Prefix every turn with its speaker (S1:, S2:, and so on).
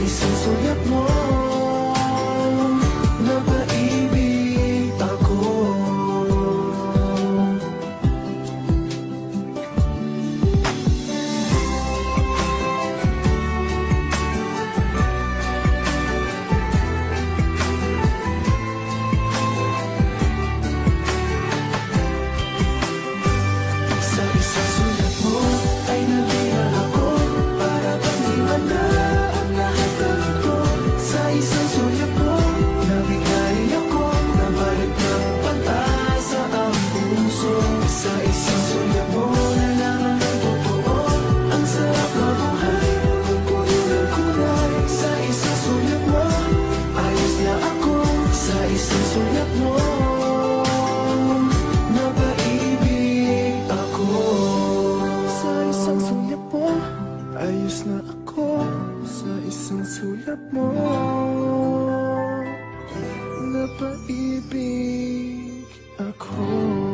S1: 你成熟一摸。Sa isang sulyabo nalaman ang totoo Ang sarap na buhay, ang puno Sa isang sulyap ayos na ako Sa isang sulyap mo ako
S2: Sa isang sulyap ayos na ako Sa isang sulyap mo Napaibig ako.